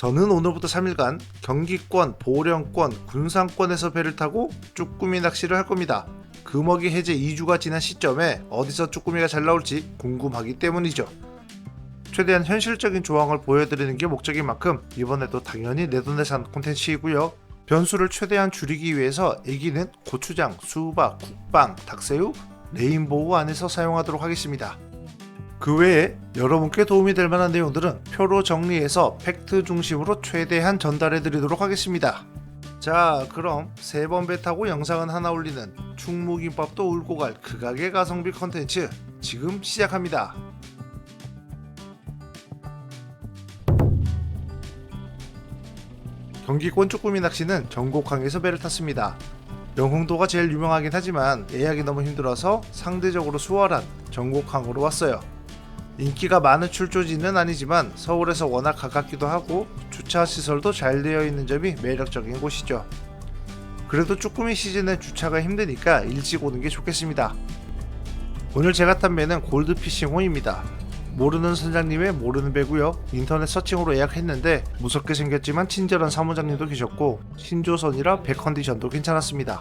저는 오늘부터 3일간 경기권, 보령권, 군산권에서 배를 타고 쭈꾸미 낚시를 할 겁니다. 금어기 해제 2주가 지난 시점에 어디서 쭈꾸미가 잘 나올지 궁금하기 때문이죠. 최대한 현실적인 조항을 보여드리는 게 목적인 만큼 이번에도 당연히 내돈내산 콘텐츠이고요. 변수를 최대한 줄이기 위해서 애기는 고추장, 수박, 국빵, 닭새우, 레인보우 안에서 사용하도록 하겠습니다. 그 외에 여러분께 도움이 될 만한 내용들은 표로 정리해서 팩트 중심으로 최대한 전달해 드리도록 하겠습니다. 자, 그럼 세 번 배 타고 영상은 하나 올리는 충무김밥도 울고 갈 극악의 가성비 컨텐츠 지금 시작합니다. 경기권 쭈꾸미 낚시는 전곡항에서 배를 탔습니다. 영흥도가 제일 유명하긴 하지만 예약이 너무 힘들어서 상대적으로 수월한 전곡항으로 왔어요. 인기가 많은 출조지는 아니지만 서울에서 워낙 가깝기도 하고 주차 시설도 잘 되어 있는 점이 매력적인 곳이죠. 그래도 쭈꾸미 시즌엔 주차가 힘드니까 일찍 오는 게 좋겠습니다. 오늘 제가 탄 배는 골드피싱호입니다. 모르는 선장님의 모르는 배고요. 인터넷 서칭으로 예약했는데 무섭게 생겼지만 친절한 사무장님도 계셨고 신조선이라 배 컨디션도 괜찮았습니다.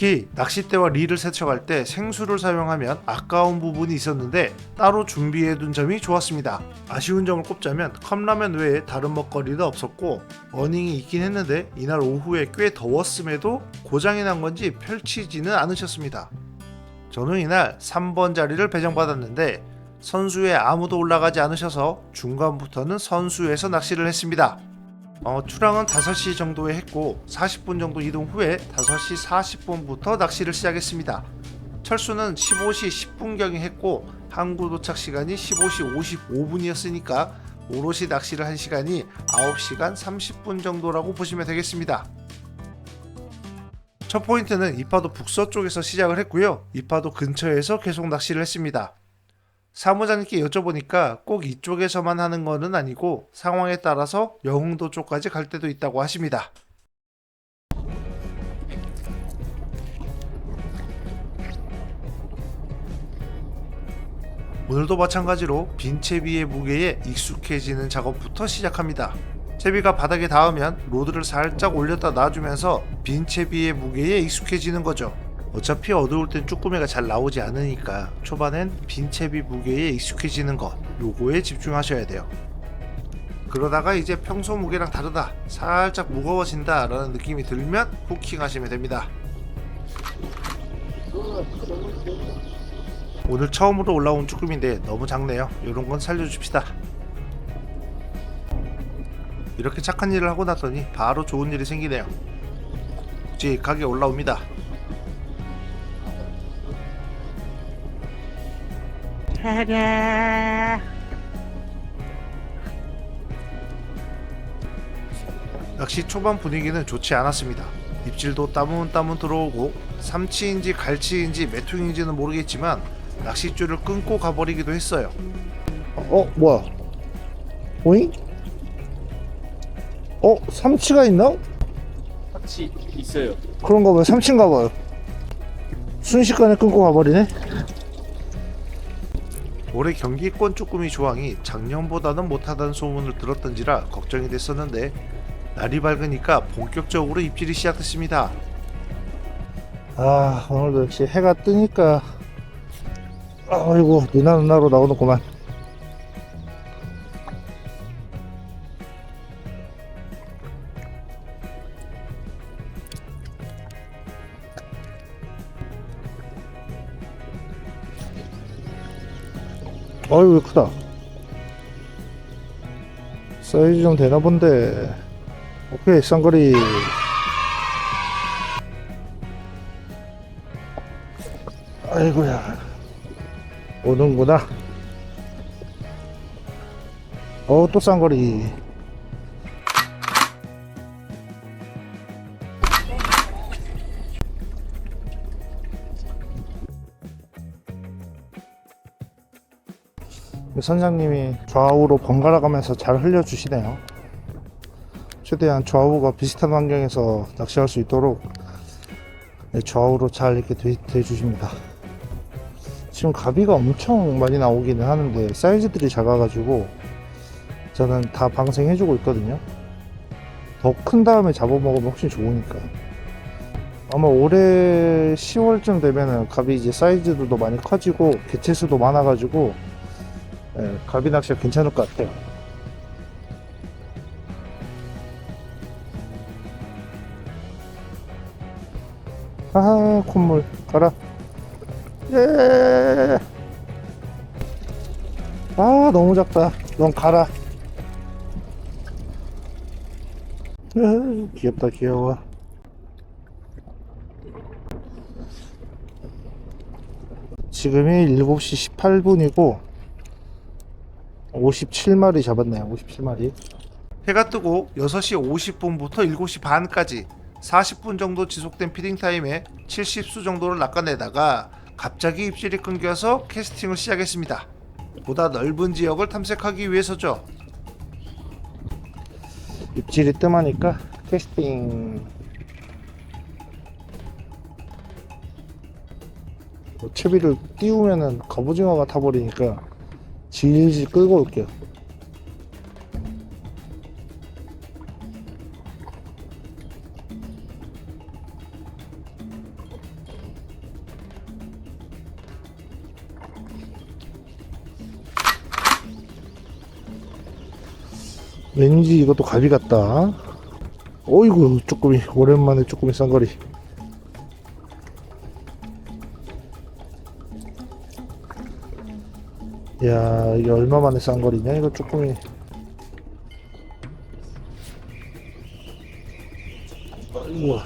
특히 낚싯대와 릴을 세척할 때 생수를 사용하면 아까운 부분이 있었는데 따로 준비해둔 점이 좋았습니다. 아쉬운 점을 꼽자면 컵라면 외에 다른 먹거리도 없었고 어닝이 있긴 했는데 이날 오후에 꽤 더웠음에도 고장이 난 건지 펼치지는 않으셨습니다. 저는 이날 3번 자리를 배정받았는데 선수에 아무도 올라가지 않으셔서 중간부터는 선수에서 낚시를 했습니다. 어, 출항은 5시 정도에 했고 40분 정도 이동 후에 5시 40분부터 낚시를 시작했습니다. 철수는 15시 10분경에 했고 항구 도착 시간이 15시 55분이었으니까 오롯이 낚시를 한 시간이 9시간 30분 정도라고 보시면 되겠습니다. 첫 포인트는 이파도 북서쪽에서 시작을 했고요. 이파도 근처에서 계속 낚시를 했습니다. 사무장님께 여쭤보니까 꼭 이쪽에서만 하는 거는 아니고 상황에 따라서 영흥도 쪽까지 갈 때도 있다고 하십니다. 오늘도 마찬가지로 빈 채비의 무게에 익숙해지는 작업부터 시작합니다. 채비가 바닥에 닿으면 로드를 살짝 올렸다 놔주면서 빈 채비의 무게에 익숙해지는 거죠. 어차피 어두울 땐 쭈꾸미가 잘 나오지 않으니까 초반엔 빈 채비 무게에 익숙해지는 것 요거에 집중하셔야 돼요. 그러다가 이제 평소 무게랑 다르다 살짝 무거워진다 라는 느낌이 들면 후킹 하시면 됩니다. 오늘 처음으로 올라온 쭈꾸미인데 너무 작네요. 이런 건 살려줍시다. 이렇게 착한 일을 하고 났더니 바로 좋은 일이 생기네요. 묵직하게 올라옵니다. 낚시 초반 분위기는 좋지 않았습니다. 입질도 따문따문 들어오고 삼치인지 갈치인지 메퉁인지는 모르겠지만 낚싯줄을 끊고 가버리기도 했어요. 어 뭐야 오잉? 어 삼치가 있나? 같이 있어요. 그런가 봐요 삼치인가 봐요 순식간에 끊고 가버리네 올해 경기권 쭈꾸미 조항이 작년보다는 못하다는 소문을 들었던지라 걱정이 됐었는데 날이 밝으니까 본격적으로 입질이 시작됐습니다. 아 오늘도 역시 해가 뜨니까 아이고 누나 누나로 나오는구만 어이구 크다. 사이즈 좀 되나 본데. 오케이 쌍거리. 아이고야. 오는구나. 어또 쌍거리 선장님이 좌우로 번갈아 가면서 잘 흘려주시네요 최대한 좌우가 비슷한 환경에서 낚시할 수 있도록 네, 좌우로 잘 이렇게 대, 대주십니다 지금 가비가 엄청 많이 나오기는 하는데 사이즈들이 작아가지고 저는 다 방생해 주고 있거든요. 더 큰 다음에 잡아먹으면 훨씬 좋으니까. 아마 올해 10월쯤 되면은 가비 이제 사이즈도 많이 커지고 개체수도 많아가지고 예, 가비 낚시가 괜찮을 것 같아요. 아 콧물. 가라. 예. 아 너무 작다. 넌 가라. 아, 귀엽다 귀여워. 지금이 7시 18분이고 57마리 잡았네요 57마리 해가 뜨고 6시 50분부터 7시 반까지 40분 정도 지속된 피딩 타임에 70수 정도를 낚아내다가 갑자기 입질이 끊겨서 캐스팅을 시작했습니다. 보다 넓은 지역을 탐색하기 위해서죠. 입질이 뜸하니까 캐스팅 뭐 채비를 띄우면은 갑오징어가 타버리니까 질질 끌고 올게요 왠지 이것도 갈비 같다. 어이구, 쭈꾸미. 오랜만에 쭈꾸미 쌍거리. 야, 이게 얼마 만에 쌍거리냐, 이거 쭈꾸미. 우와.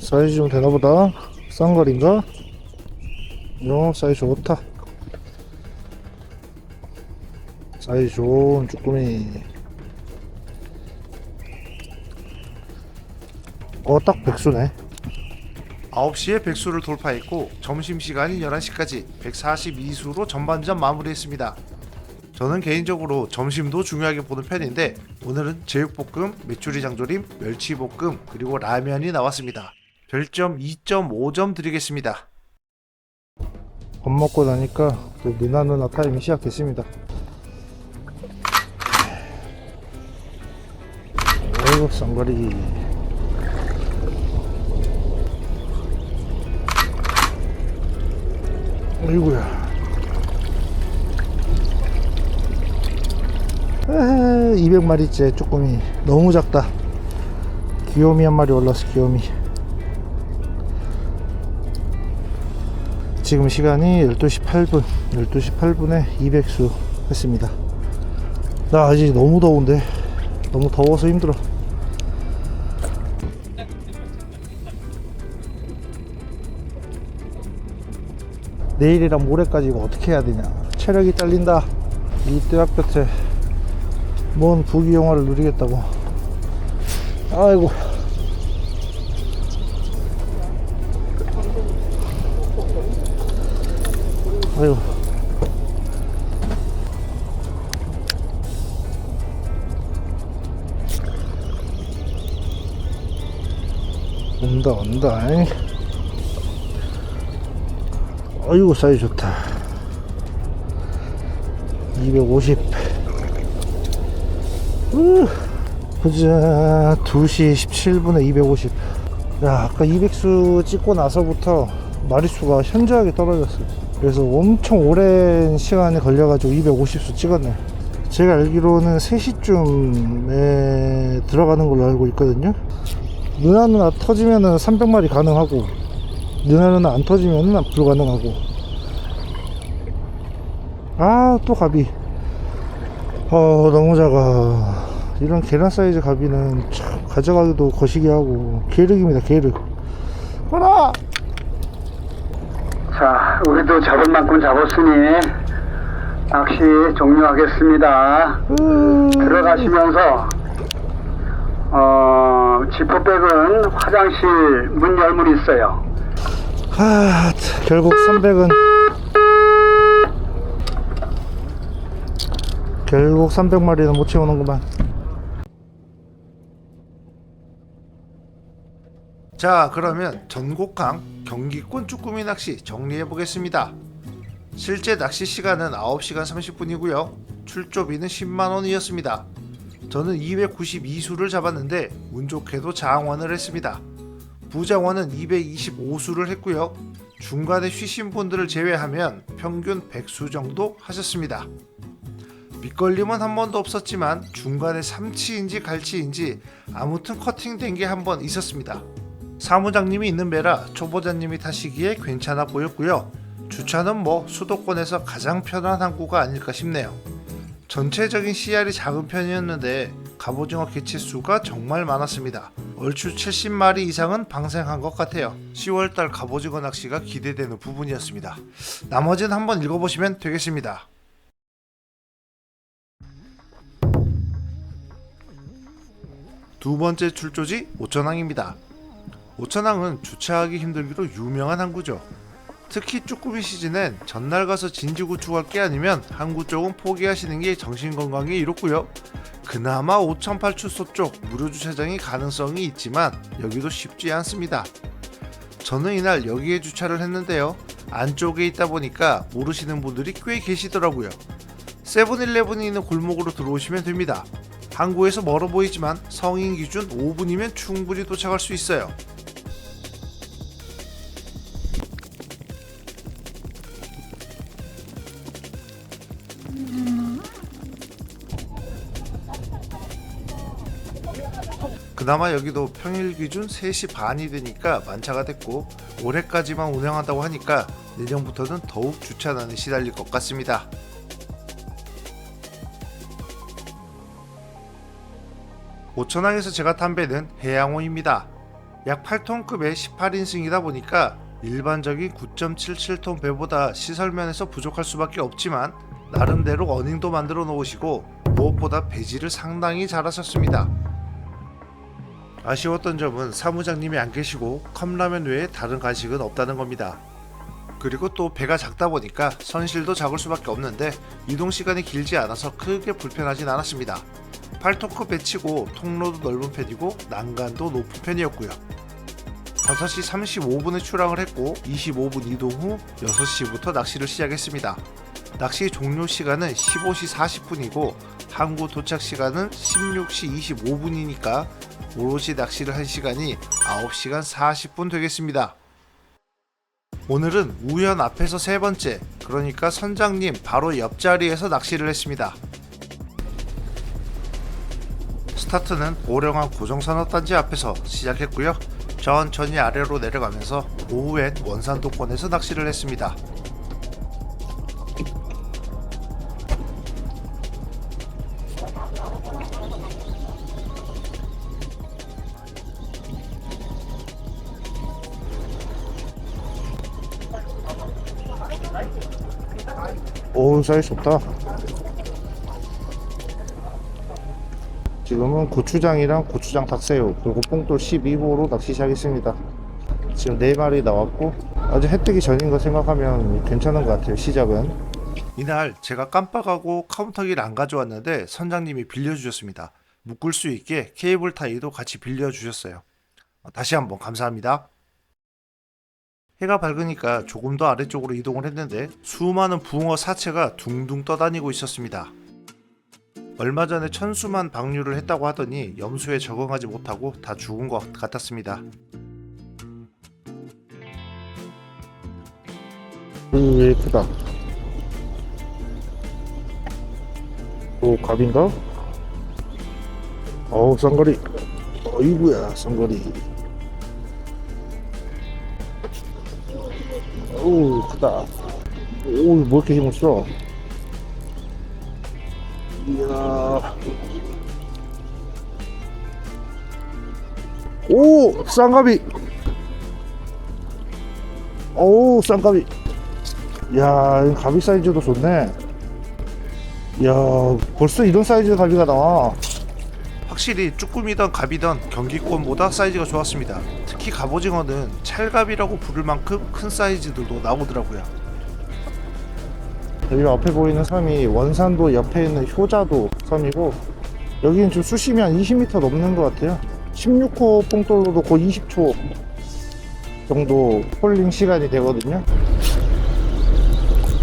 사이즈 좀 되나보다. 쌍거리인가? 요, 사이즈 좋다. 사이즈 좋은 쭈꾸미. 어, 딱 백수네. 9시에 백수를 돌파했고 점심시간인 11시까지 142수로 전반전 마무리했습니다. 저는 개인적으로 점심도 중요하게 보는 편인데 오늘은 제육볶음, 메추리 장조림, 멸치볶음 그리고 라면이 나왔습니다. 별점 2.5점 드리겠습니다. 밥 먹고 나니까 또 누나 누나 타임이 시작됐습니다. 어이구, 쌍거리. 어이구야. 아, 200마리째 쪼꼬미 너무 작다. 귀요미 한 마리 올랐어, 귀요미. 지금 시간이 12시 8분 12시 8분에 200수 했습니다 나 아직 너무 더운데 너무 더워서 힘들어 내일이랑 모레까지 이거 어떻게 해야 되냐. 체력이 딸린다. 이 떼학볕에 뭔 부귀영화를 누리겠다고. 아이고. 아이고. 온다 온다 잉. 아이고 사이즈 좋다. 250 우, 보자. 2시 17분에 250 야 아까 200수 찍고 나서부터 마리수가 현저하게 떨어졌어요 그래서 엄청 오랜 시간이 걸려가지고 250수 찍었네. 제가 알기로는 3시쯤에 들어가는 걸로 알고 있거든요. 누나 누나 터지면은 300마리 가능하고 누나 누나 안 터지면은 불가능하고. 아또 가비 어 너무 작아. 이런 계란 사이즈 가비는 참 가져가기도 거시기 하고. 계륵입니다 계륵. 하나 자, 우리도 잡을 만큼 잡았으니 낚시 종료하겠습니다. 으, 들어가시면서 어, 지퍼백은 화장실 문 열문 있어요. 아, 참, 결국 300은 결국 300마리는 못 채우는구만 자 그러면 전곡항 경기권 쭈꾸미 낚시 정리해 보겠습니다. 실제 낚시 시간은 9시간 30분이고요. 출조비는 10만 원이었습니다. 저는 292수를 잡았는데 운 좋게도 장원을 했습니다. 부장원은 225수를 했고요. 중간에 쉬신 분들을 제외하면 평균 100수 정도 하셨습니다. 밑걸림은 한 번도 없었지만 중간에 삼치인지 갈치인지 아무튼 커팅된 게 한 번 있었습니다. 사무장님이 있는 배라 초보자님이 타시기에 괜찮아 보였고요. 주차는 뭐 수도권에서 가장 편한 항구가 아닐까 싶네요. 전체적인 CR이 작은 편이었는데 갑오징어 개체 수가 정말 많았습니다. 얼추 70마리 이상은 방생한 것 같아요. 10월달 갑오징어 낚시가 기대되는 부분이었습니다. 나머지는 한번 읽어보시면 되겠습니다. 두 번째 출조지 오천항입니다. 오천항은 주차하기 힘들기로 유명한 항구죠. 특히 쭈꾸미 시즌엔 전날 가서 진지 구축할 게 아니면 항구 쪽은 포기하시는 게 정신 건강에 이롭고요. 그나마 5,008추소 쪽 무료 주차장이 가능성이 있지만 여기도 쉽지 않습니다. 저는 이날 여기에 주차를 했는데요. 안쪽에 있다 보니까 모르시는 분들이 꽤 계시더라고요. 세븐일레븐이 있는 골목으로 들어오시면 됩니다. 항구에서 멀어 보이지만 성인 기준 5분이면 충분히 도착할 수 있어요. 그나마 여기도 평일 기준 3시 반이 되니까 만차가 됐고 올해까지만 운영한다고 하니까 내년부터는 더욱 주차난에 시달릴 것 같습니다. 오천항에서 제가 탄 배는 해양호입니다. 약 8톤급의 18인승이다 보니까 일반적인 9.77톤 배보다 시설면에서 부족할 수밖에 없지만 나름대로 어닝도 만들어 놓으시고 무엇보다 배지를 상당히 잘하셨습니다. 아쉬웠던 점은 사무장님이 안 계시고 컵라면 외에 다른 간식은 없다는 겁니다. 그리고 또 배가 작다 보니까 선실도 작을 수밖에 없는데 이동 시간이 길지 않아서 크게 불편하진 않았습니다. 8토크 배치고 통로도 넓은 편이고 난간도 높은 편이었고요. 5시 35분에 출항을 했고 25분 이동 후 6시부터 낚시를 시작했습니다. 낚시 종료 시간은 15시 40분이고 항구 도착 시간은 16시 25분이니까 오롯이 낚시를 한 시간이 9시간 40분 되겠습니다. 오늘은 우연 앞에서 세 번째, 그러니까 선장님 바로 옆자리에서 낚시를 했습니다. 스타트는 오령항 고정산업단지 앞에서 시작했고요. 천천히 아래로 내려가면서 오후엔 원산도권에서 낚시를 했습니다. 오 사이즈 좋다 지금은 고추장이랑 고추장 닭새우 그리고 뽕돌 12호로 낚시 시작했습니다 지금 4마리 나왔고 아직 해 뜨기 전인 거 생각하면 괜찮은 것 같아요 시작은 이날 제가 깜빡하고 카운터기를 안 가져왔는데 선장님이 빌려주셨습니다. 묶을 수 있게 케이블 타이도 같이 빌려주셨어요. 다시 한번 감사합니다. 해가 밝으니까 조금 더 아래쪽으로 이동을 했는데 수많은 붕어 사체가 둥둥 떠다니고 있었습니다. 얼마 전에 천수만 방류를 했다고 하더니 염수에 적응하지 못하고 다 죽은 것 같았습니다. 으 크다 오 갑인가? 어우 쌍거리 어이구야 쌍거리 오우 크다 오뭐 이렇게 힘을 써 이야 오 쌍가비 오 쌍가비 야, 이 가비 사이즈도 좋네. 야, 벌써 이런 사이즈 가비가 나와. 확실히 쭈꾸미든 갑이든 경기권보다 사이즈가 좋았습니다. 특히 갑오징어는 찰갑이라고 부를 만큼 큰 사이즈들도 나오더라고요. 여기 앞에 보이는 섬이 원산도 옆에 있는 효자도 섬이고, 여기는 지금 수심이 한 20m 넘는 것 같아요. 16호 뽕돌로도 거의 20초 정도 폴링 시간이 되거든요.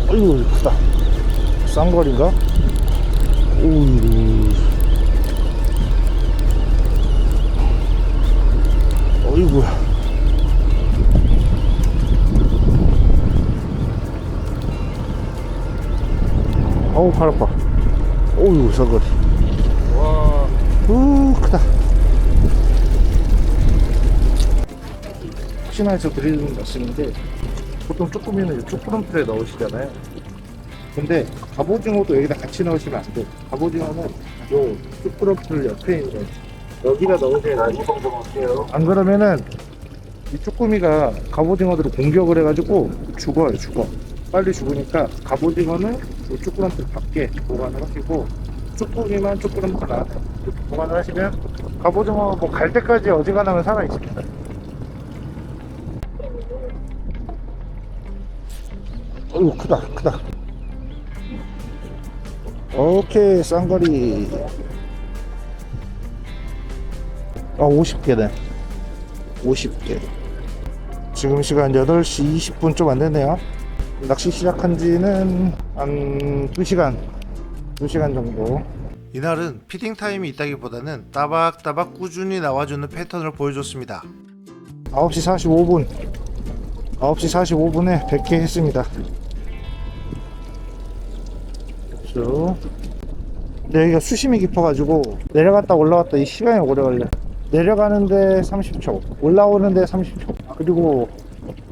어이구 크다 쌍거리인가? 오이 어이구야 어우 팔 아파. 오이구 쌍거리. 와. 우 크다. 혹시나 해서 드리는 말씀인데 보통 쭈꾸미는 이 쭈꾸름틀에 넣으시잖아요. 근데 갑오징어도 여기다 같이 넣으시면 안돼 갑오징어는 요 쭈꾸름틀 옆에 있는 여기다 넣으셔야 돼요. 안 그러면은 이 쭈꾸미가 갑오징어들을 공격을 해가지고 죽어요 죽어. 빨리 죽으니까 갑오징어는 이 쭈꾸름틀 밖에 보관을 하시고 쭈꾸미만 안에 이렇게 보관을 하시면 갑오징어 뭐 갈 때까지 어지간하면 살아있습니다. 어이구 크다 크다. 오케이 쌍거리 아 50개네. 50개. 지금 시간 8시 20분 좀 안 됐네요. 낚시 시작한 지는 한 2시간 2시간 정도. 이날은 피딩 타임이 있다기보다는 따박따박 꾸준히 나와주는 패턴을 보여줬습니다. 9시 45분. 9시 45분에 100개 했습니다. 그렇죠. 근데 여기가 수심이 깊어가지고 내려갔다 올라갔다 이 시간이 오래 걸려 내려가는데 30초 올라오는데 30초 그리고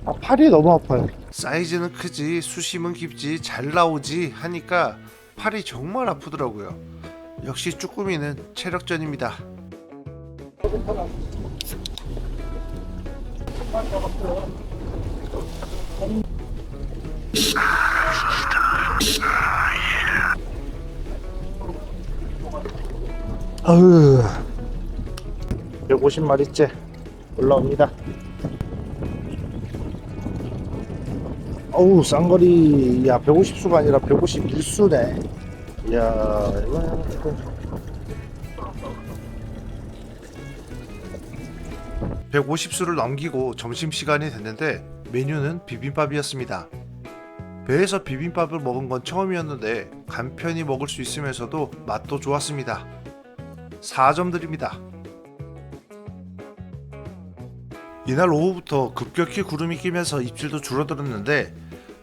아, 팔이 너무 아파요 사이즈는 크지 수심은 깊지 잘 나오지 하니까 팔이 정말 아프더라고요. 역시 쭈꾸미는 체력전입니다. 아으 150마리째 올라옵니다 어우 쌍거리 야 150수가 아니라 151수네 이야 이거 이거 150수를 넘기고 점심시간이 됐는데 메뉴는 비빔밥이었습니다. 배에서 비빔밥을 먹은 건 처음이었는데 간편히 먹을 수 있으면서도 맛도 좋았습니다. 4점 드립니다. 이날 오후부터 급격히 구름이 끼면서 입질도 줄어들었는데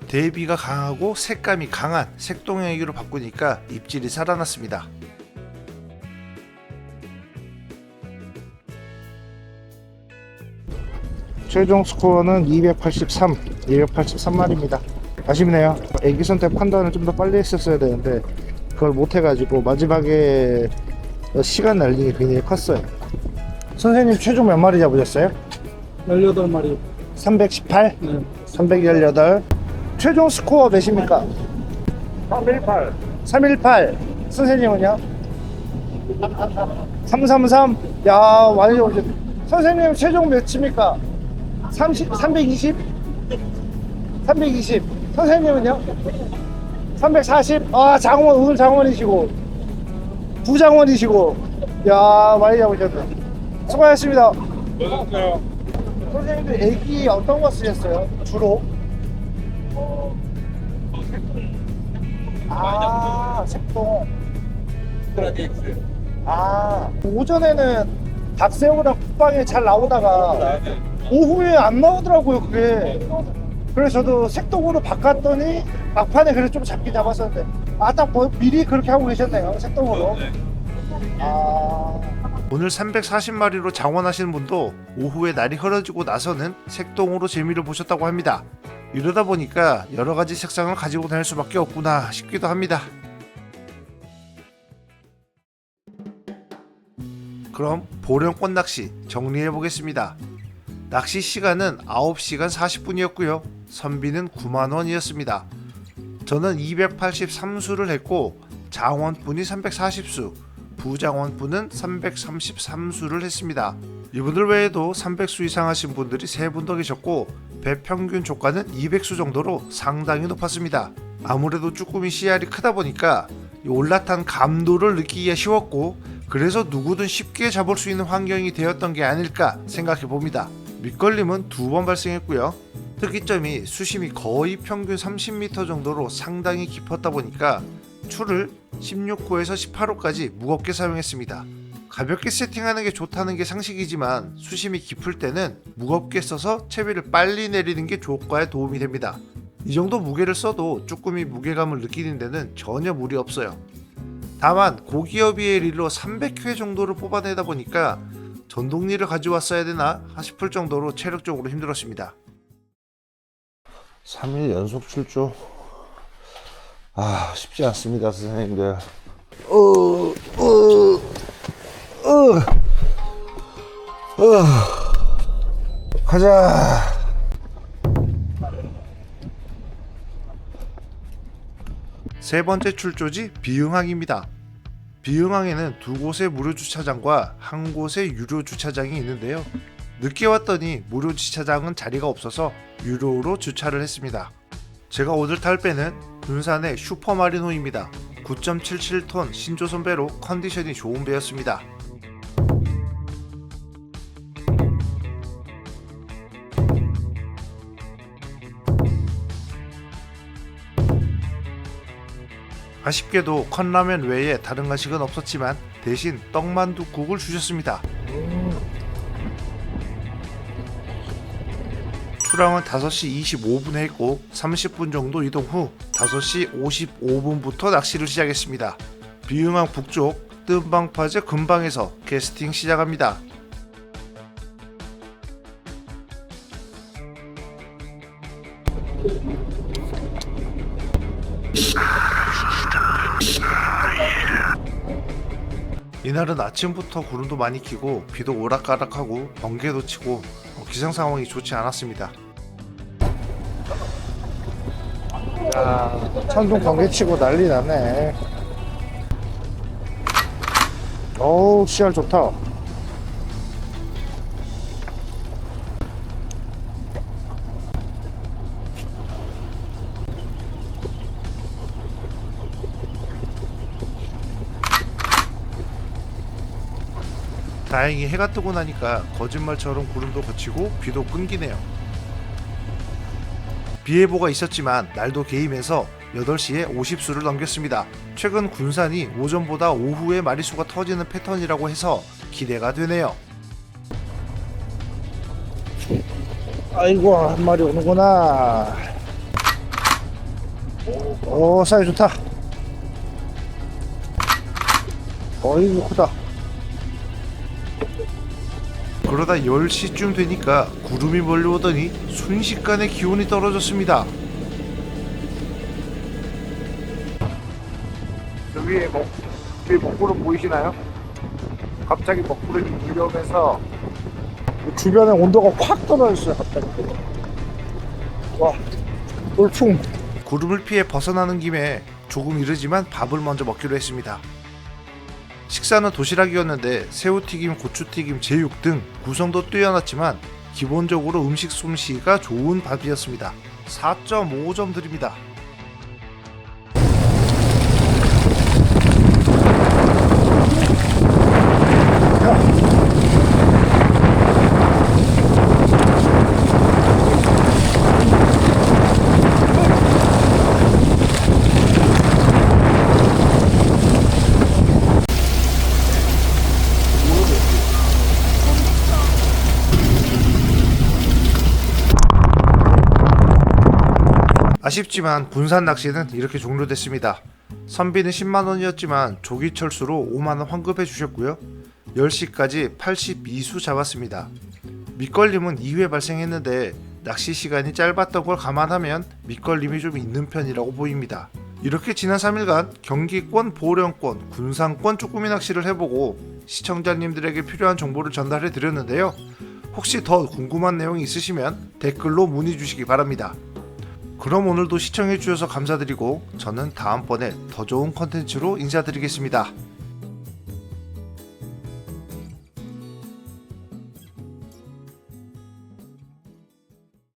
대비가 강하고 색감이 강한 색동애기로 바꾸니까 입질이 살아났습니다. 최종 스코어는 283 283마리입니다 아쉽네요 애기 선택 판단을 좀 더 빨리 했었어야 되는데 그걸 못 해가지고 마지막에 시간 날리기 굉장히 컸어요 선생님 최종 몇 마리 잡으셨어요? 18마리. 318? 네. 318 최종 스코어 몇입니까? 318 318 선생님은요? 333? 야 많이 잡으셨 선생님 최종 몇입니까? 30, 320? 320 선생님은요? 340? 아 장원 오늘 장원이시고 부장원이시고 야 많이 잡으셨네 수고하셨습니다 선생님들 애기 어떤 거 쓰셨어요? 주로? 아, 색동. 아, 오전에는 닭새우랑 국방에 잘 나오다가 오후에 안 나오더라고요, 그게. 그래서 저도 색동으로 바꿨더니 막판에 그래서 좀 잡긴 잡았었는데. 아, 딱 뭐, 미리 그렇게 하고 계셨네요, 색동으로. 아. 오늘 340마리로 장원하시는 분도 오후에 날이 흐려지고 나서는 색동으로 재미를 보셨다고 합니다. 이러다 보니까 여러 가지 색상을 가지고 다닐 수밖에 없구나 싶기도 합니다. 그럼 보령 꽃 낚시 정리해 보겠습니다. 낚시 시간은 9시간 40분이었고요. 선비는 9만 원이었습니다. 저는 283수를 했고 장원분이 340수, 부장원분은 333수를 했습니다. 이분들 외에도 300수 이상 하신 분들이 3분 더 계셨고 배 평균 조가는 200수 정도로 상당히 높았습니다. 아무래도 쭈꾸미 씨알이 크다 보니까 이 올라탄 감도를 느끼기가 쉬웠고 그래서 누구든 쉽게 잡을 수 있는 환경이 되었던 게 아닐까 생각해 봅니다. 밑걸림은 두 번 발생했고요. 특이점이 수심이 거의 평균 30m 정도로 상당히 깊었다 보니까 추를 16호에서 18호까지 무겁게 사용했습니다. 가볍게 세팅하는 게 좋다는 게 상식이지만 수심이 깊을 때는 무겁게 써서 채비를 빨리 내리는 게 조과에 도움이 됩니다. 이 정도 무게를 써도 쭈꾸미 무게감을 느끼는 데는 전혀 무리 없어요. 다만 고기어비의 릴로 300회 정도를 뽑아내다 보니까 전동릴을 가져왔어야 되나 싶을 정도로 체력적으로 힘들었습니다. 3일 연속 출조. 아, 쉽지 않습니다, 선생님들. 어, 어, 어, 어. 가자. 세 번째 출조지 비흥항입니다. 비흥항에는 두 곳의 무료 주차장과 한 곳의 유료 주차장이 있는데요. 늦게 왔더니 무료 주차장은 자리가 없어서 유료로 주차를 했습니다. 제가 오늘 탈 배는 군산의 슈퍼마리노입니다. 9.77톤 신조선 배로 컨디션이 좋은 배였습니다. 아쉽게도 컵라면 외에 다른 간식은 없었지만 대신 떡만둣국을 주셨습니다. 출항은 5시 25분에 했고 30분 정도 이동 후 5시 55분부터 낚시를 시작했습니다. 비흥항 북쪽 뜸방파제 근방에서 캐스팅 시작합니다. 이날은 아침부터 구름도 많이 끼고 비도 오락가락하고 번개도 치고 어, 기상 상황이 좋지 않았습니다. 야, 천둥 번개 치고 난리 나네. 어우, 씨알 좋다. 다행히 해가 뜨고 나니까 거짓말처럼 구름도 거치고 비도 끊기네요. 비 예보가 있었지만 날도 개임해서 8시에 50수를 넘겼습니다. 최근 군산이 오전보다 오후에 마리수가 터지는 패턴이라고 해서 기대가 되네요. 아이고, 한 마리 오는구나. 오, 사이 좋다. 어이구, 크다. 그러다 10시쯤 되니까 구름이 몰려오더니 순식간에 기온이 떨어졌습니다. 여기 먹, 여기 먹구름 보이시나요? 갑자기 먹구름이 밀려오면서 주변에 온도가 확 떨어졌어요, 갑자기. 와, 돌풍. 구름을 피해 벗어나는 김에 조금 이르지만 밥을 먼저 먹기로 했습니다. 식사는 도시락이었는데 새우튀김, 고추튀김, 제육 등 구성도 뛰어났지만 기본적으로 음식 솜씨가 좋은 밥이었습니다. 4.5점 드립니다. 아쉽지만 군산 낚시는 이렇게 종료됐습니다. 선비는 10만 원이었지만 조기 철수로 5만 원 환급해 주셨고요. 10시까지 82수 잡았습니다. 밑걸림은 2회 발생했는데 낚시 시간이 짧았던 걸 감안하면 밑걸림이 좀 있는 편이라고 보입니다. 이렇게 지난 3일간 경기권, 보령권, 군산권 쭈꾸미 낚시를 해보고 시청자님들에게 필요한 정보를 전달해 드렸는데요. 혹시 더 궁금한 내용이 있으시면 댓글로 문의 주시기 바랍니다. 그럼 오늘도 시청해 주셔서 감사드리고 저는 다음번에 더 좋은 컨텐츠로 인사드리겠습니다.